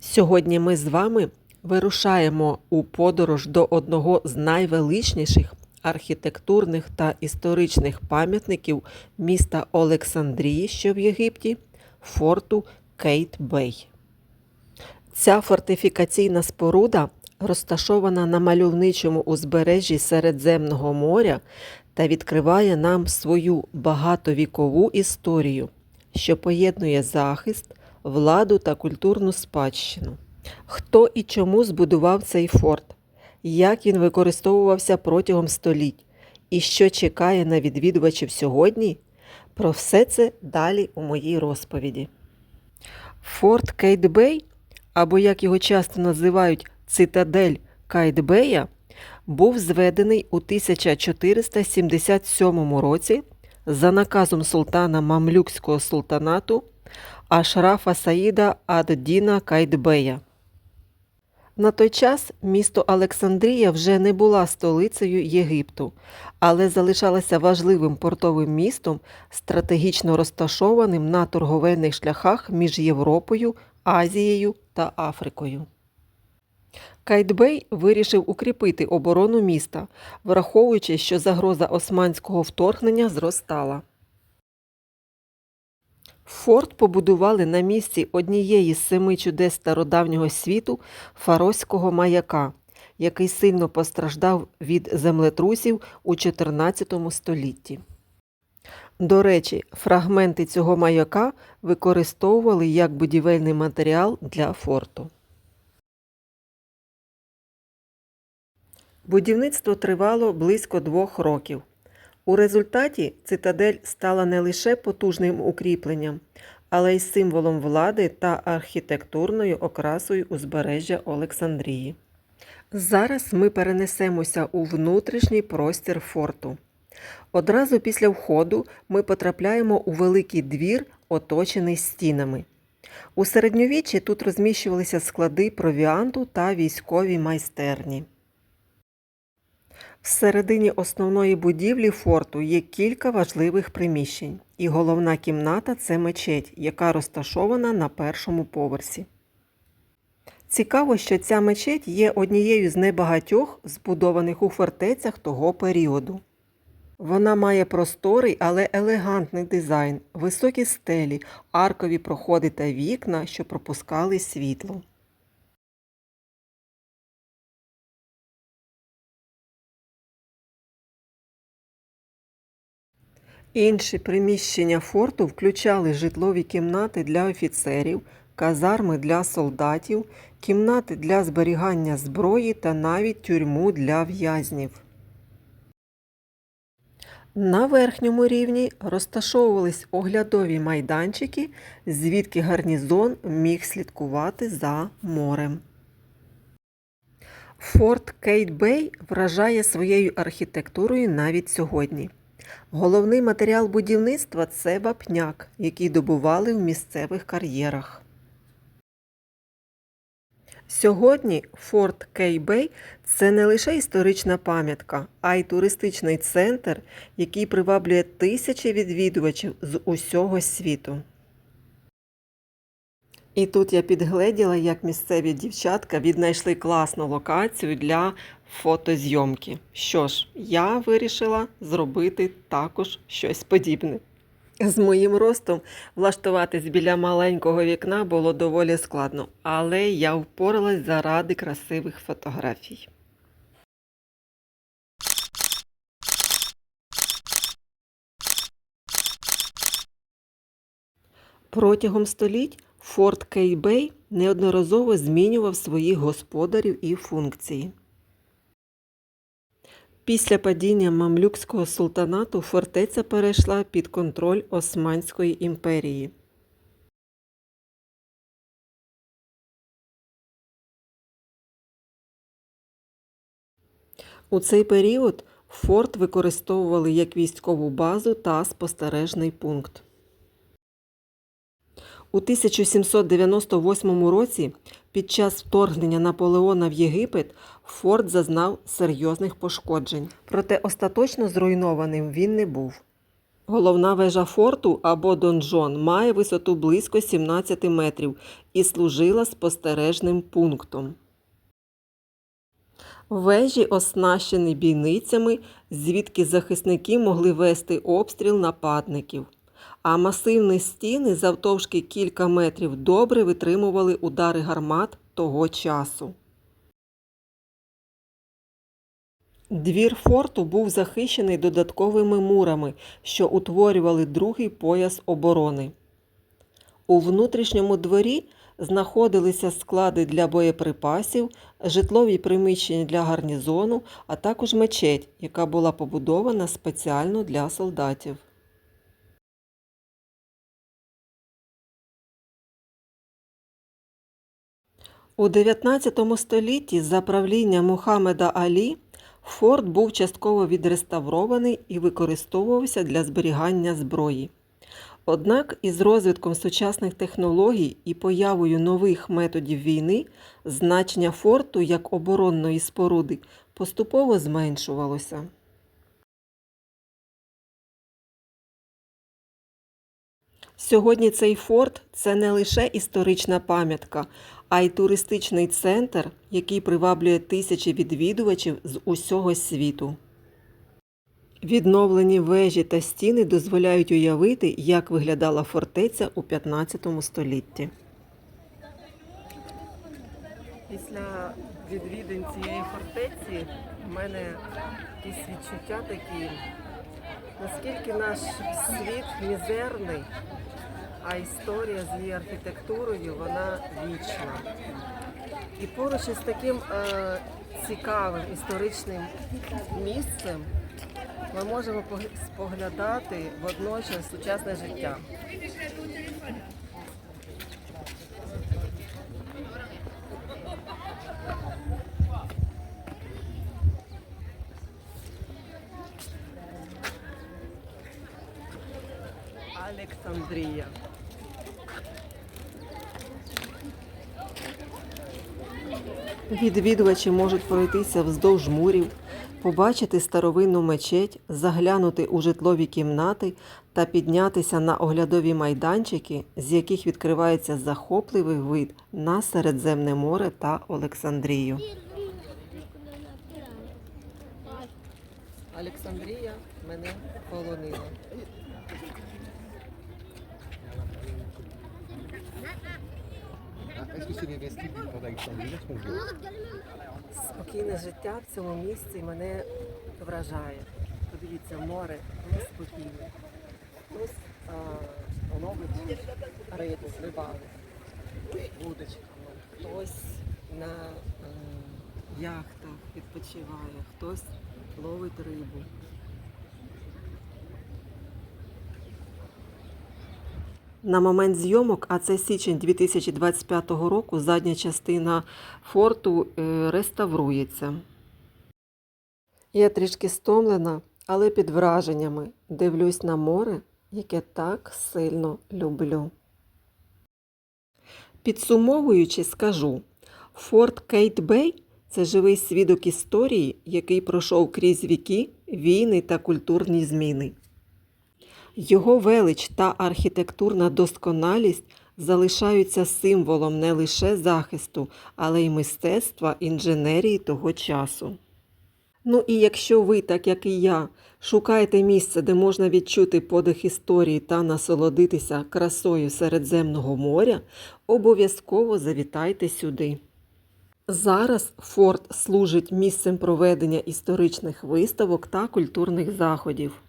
Сьогодні ми з вами вирушаємо у подорож до одного з найвеличніших архітектурних та історичних пам'ятників міста Олександрії, що в Єгипті, форту Кейт Бей. Ця фортифікаційна споруда розташована на мальовничому узбережжі Середземного моря та відкриває нам свою багатовікову історію, що поєднує захист, владу та культурну спадщину. Хто і чому збудував цей форт, як він використовувався протягом століть і що чекає на відвідувачів сьогодні? Про все це далі у моїй розповіді. Форт Кейтбей, або як його часто називають цитадель Кайтбея, був зведений у 1477 році за наказом султана Мамлюкського султанату Ашрафа Саїда ад-Діна Кайтбея. На той час місто Олександрія вже не була столицею Єгипту, але залишалося важливим портовим містом, стратегічно розташованим на торговельних шляхах між Європою, Азією та Африкою. Кайтбей вирішив укріпити оборону міста, враховуючи, що загроза османського вторгнення зростала. Форт побудували на місці однієї з семи чудес стародавнього світу Фароського маяка, який сильно постраждав від землетрусів у 14 столітті. До речі, фрагменти цього маяка використовували як будівельний матеріал для форту. Будівництво тривало близько двох років. У результаті цитадель стала не лише потужним укріпленням, але й символом влади та архітектурною окрасою узбережжя Олександрії. Зараз ми перенесемося у внутрішній простір форту. Одразу після входу ми потрапляємо у великий двір, оточений стінами. У середньовіччі тут розміщувалися склади провіанту та військові майстерні. Всередині основної будівлі форту є кілька важливих приміщень, і головна кімната це мечеть, яка розташована на першому поверсі. Цікаво, що ця мечеть є однією з небагатьох збудованих у фортецях того періоду. Вона має просторий, але елегантний дизайн, високі стелі, аркові проходи та вікна, що пропускали світло. Інші приміщення форту включали житлові кімнати для офіцерів, казарми для солдатів, кімнати для зберігання зброї та навіть тюрму для в'язнів. На верхньому рівні розташовувались оглядові майданчики, звідки гарнізон міг слідкувати за морем. Форт Кейт Бей вражає своєю архітектурою навіть сьогодні. Головний матеріал будівництва це вапняк, який добували в місцевих кар'єрах. Сьогодні форт Кейбей це не лише історична пам'ятка, а й туристичний центр, який приваблює тисячі відвідувачів з усього світу. І тут я підгледіла, як місцеві дівчатка віднайшли класну локацію для фотозйомки. Що ж, я вирішила зробити також щось подібне. З моїм ростом влаштуватись біля маленького вікна було доволі складно, але я впоралась заради красивих фотографій. Протягом століть форт Кейбей неодноразово змінював своїх господарів і функції. Після падіння Мамлюкського султанату фортеця перейшла під контроль Османської імперії. У цей період форт використовували як військову базу та спостережний пункт. У 1798 році під час вторгнення Наполеона в Єгипет форт зазнав серйозних пошкоджень, проте остаточно зруйнованим він не був. Головна вежа форту або донжон має висоту близько 17 метрів і служила спостережним пунктом. Вежі оснащені бійницями, звідки захисники могли вести обстріл нападників. А масивні стіни завтовшки кілька метрів добре витримували удари гармат того часу. Двір форту був захищений додатковими мурами, що утворювали другий пояс оборони. У внутрішньому дворі знаходилися склади для боєприпасів, житлові приміщення для гарнізону, а також мечеть, яка була побудована спеціально для солдатів. У 19 столітті за правління Мухаммеда Алі форт був частково відреставрований і використовувався для зберігання зброї. Однак із розвитком сучасних технологій і появою нових методів війни значення форту як оборонної споруди поступово зменшувалося. Сьогодні цей форт це не лише історична пам'ятка, а й туристичний центр, який приваблює тисячі відвідувачів з усього світу. Відновлені вежі та стіни дозволяють уявити, як виглядала фортеця у 15 столітті. Після відвідин цієї фортеці в мене якісь відчуття такі, наскільки наш світ мізерний, а історія з її архітектурою вона вічна. І поруч із таким е, цікавим історичним місцем ми можемо пог- споглядати водночас сучасне життя. Олександрія. Відвідувачі можуть пройтися вздовж мурів, побачити старовинну мечеть, заглянути у житлові кімнати та піднятися на оглядові майданчики, з яких відкривається захопливий вид на Середземне море та Олександрію. Олександрія мене полонила. Спокійне життя в цьому місці мене вражає. Подивіться, море неспокійне. Хтось а, ловить рибу, рибалить вудочками, хтось на е, яхтах відпочиває, хтось ловить рибу. На момент зйомок, а це січень 2025 року, задня частина форту е, реставрується. Я трішки стомлена, але під враженнями дивлюсь на море, яке так сильно люблю. Підсумовуючи, скажу, форт Кейт Бей це живий свідок історії, який пройшов крізь віки, війни та культурні зміни. Його велич та архітектурна досконалість залишаються символом не лише захисту, але й мистецтва інженерії того часу. Ну і якщо ви, так як і я, шукаєте місце, де можна відчути подих історії та насолодитися красою Середземного моря, обов'язково завітайте сюди. Зараз форт служить місцем проведення історичних виставок та культурних заходів.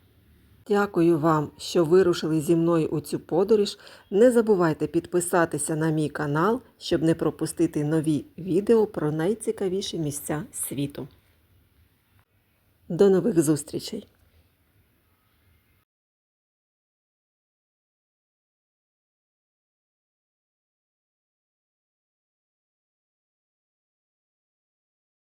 Дякую вам, що вирушили зі мною у цю подорож. Не забувайте підписатися на мій канал, щоб не пропустити нові відео про найцікавіші місця світу. До нових зустрічей!